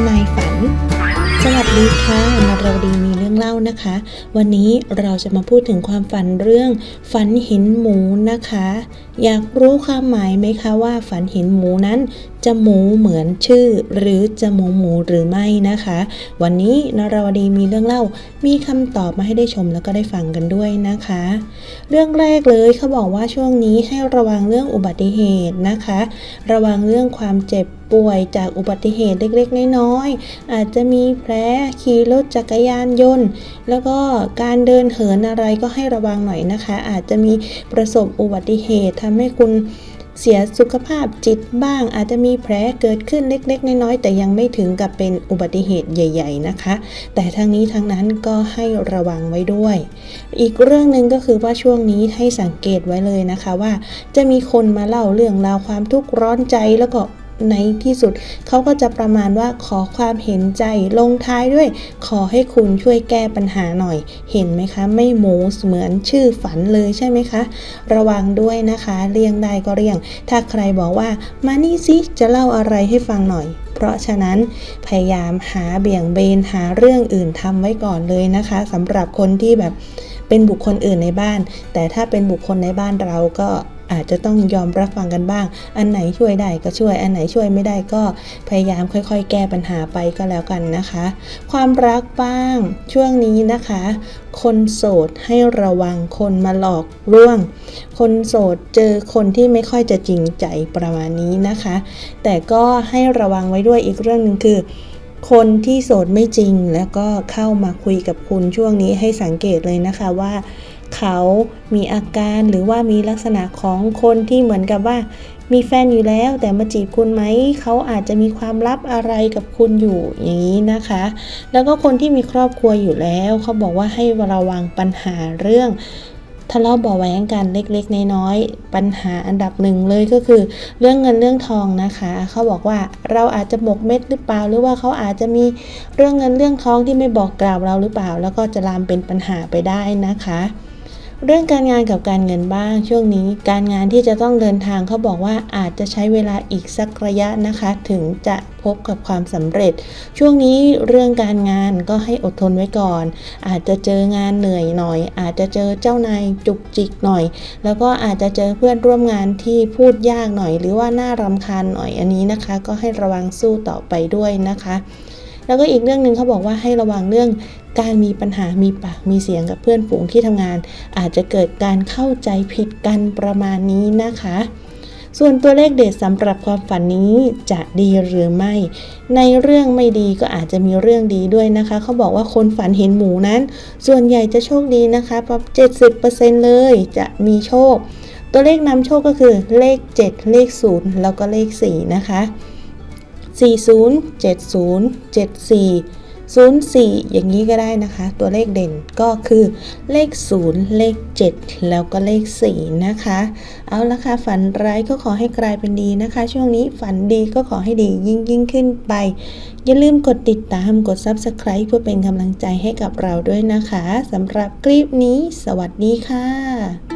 ำนายฝัน สวัสดีค่ะนราดีมีเรื่องเล่านะคะ วันนี้เราจะมาพูดถึงความฝันเรื่อง ฝันเห็นหมูนะคะ อยากรู้ความหมายไหมคะว่าฝันเห็นหมูนั้น จะหมูเหมือนชื่อ หรือจะหมูหมูหรือไม่นะคะ วันนี้นรวดีมีเรื่องเล่า มีคำตอบมาให้ได้ชมแล้วก็ได้ฟังกันด้วยนะคะ เรื่องแรกเลยเขาบอกว่าช่วงนี้ให้ระวังเรื่องอุบัติเหตุนะคะ ระวังเรื่องความเจ็บป่วยจากอุบัติเหตุเล็กๆ น้อยๆ อาจจะมีแผลขี่รถจักรยานยนต์ แล้วก็การเดินเหินอะไรก็ให้ระวังหน่อยนะคะ อาจจะมีประสบอุบัติเหตุทำให้คุณ เสียสุขภาพจิตบ้าง อาจจะมีแผลเกิดขึ้นเล็กๆ น้อยๆ แต่ยังไม่ถึงกับเป็นอุบัติเหตุใหญ่ ๆนะคะ แต่ทั้งนี้ทั้งนั้นก็ให้ระวังไว้ด้วย อีกเรื่องหนึ่งก็คือว่าช่วงนี้ให้สังเกตไว้เลยนะคะว่า จะมีคนมาเล่าเรื่องราวความทุกข์ร้อนใจแล้วก็ ในที่สุด เขาก็จะประมาณว่าขอความเห็นใจลงท้ายด้วย ขอให้คุณช่วยแก้ปัญหาหน่อย เห็นไหมคะ ไม่หมูเหมือนชื่อฝันเลยใช่ไหมคะ ระวังด้วยนะคะเลี่ยงได้ก็เลี่ยง ถ้าใครบอกว่ามานี่สิจะเล่าอะไรให้ฟังหน่อยเพราะฉะนั้นพยายามหาเบี่ยงเบนหาเรื่องอื่นทำไว้ก่อนเลยนะคะสำหรับคนที่แบบ เป็นบุคคลอื่นในบ้าน แต่ถ้าเป็นบุคคลในบ้านเราก็อาจจะต้องยอมรับฟังกันบ้าง อันไหนช่วยได้ก็ช่วย อันไหนช่วยไม่ได้ก็พยายามค่อยๆ แก้ปัญหาไปก็แล้วกันนะคะ ความรักบ้าง ช่วงนี้นะคะ คนโสดให้ระวังคนมาหลอกลวง คนโสดเจอคนที่ไม่ค่อยจะจริงใจประมาณนี้นะคะ แต่ก็ให้ระวังไว้ด้วยอีกเรื่องหนึ่งคือ คนที่โสดไม่จริงแล้วก็เข้ามาคุยกับคุณช่วงนี้ให้สังเกตเลยนะคะว่า เขามีอาการหรือว่ามีลักษณะของคนที่เหมือนกับว่า มีแฟนอยู่แล้วแต่มาจีบคุณไหม เขาอาจจะมีความลับอะไรกับคุณอยู่อย่างนี้นะคะ แล้วก็คนที่มีครอบครัวอยู่แล้ว เขาบอกว่าให้ระวังปัญหาเรื่อง ทะเลาะเบาะแว้งกันเล็กๆ น้อยๆปัญหาอันดับหนึ่งเลยก็คือ เรื่องเงินเรื่องทองนะคะ เขาบอกว่าเราอาจจะหมกเม็ดหรือเปล่า หรือว่าเขาอาจจะมีเรื่องเงินเรื่องทองที่ไม่บอกกล่าวเราหรือเปล่า แล้วก็จะลามเป็นปัญหาไปได้นะคะ เรื่องการงานกับการเงินบ้าง ช่วงนี้ การงานที่จะต้องเดินทางเขาบอกว่าอาจจะใช้เวลาอีกสักระยะนะคะ ถึงจะพบกับความสำเร็จ ช่วงนี้เรื่องการงานก็ให้อดทนไว้ก่อน อาจจะเจองานเหนื่อยหน่อย อาจจะเจอเจ้านายจุกจิกหน่อย แล้วก็อาจจะเจอเพื่อนร่วมงานที่พูดยากหน่อย หรือว่าน่ารำคาญหน่อยอันนี้นะคะ ก็ให้ระวังสู้ต่อไปด้วยนะคะ แล้วก็อีกเรื่องหนึ่งเขาบอกว่าให้ระวังเรื่องการมีปัญหามีปากมีเสียงกับเพื่อนฝูงที่ทำงาน อาจจะเกิดการเข้าใจผิดกันประมาณนี้นะคะ ส่วนตัวเลขเด็ดสำหรับความฝันนี้จะดีหรือไม่ ในเรื่องไม่ดีก็อาจจะมีเรื่องดีด้วยนะคะ เขาบอกว่าคนฝันเห็นหมูนั้น ส่วนใหญ่จะโชคดีนะคะเพราะ70%เลยจะมีโชค ตัวเลขนำโชคก็คือเลข 7 เลข 0 แล้วก็เลข 4 นะคะ 40 70 74 04อย่างนี้ก็ได้นะคะ ตัวเลขเด่นก็คือเลข 0 เลข 7 แล้วก็เลข 4 นะคะ เอาละค่ะ ฝันร้ายก็ขอให้กลายเป็นดีนะคะ ช่วงนี้ฝันดีก็ขอให้ดียิ่งยิ่งขึ้นไป อย่าลืมกดติดตามกด Subscribe เพื่อเป็นกำลังใจให้กับเราด้วยนะคะสำหรับคลิปนี้ สวัสดีค่ะ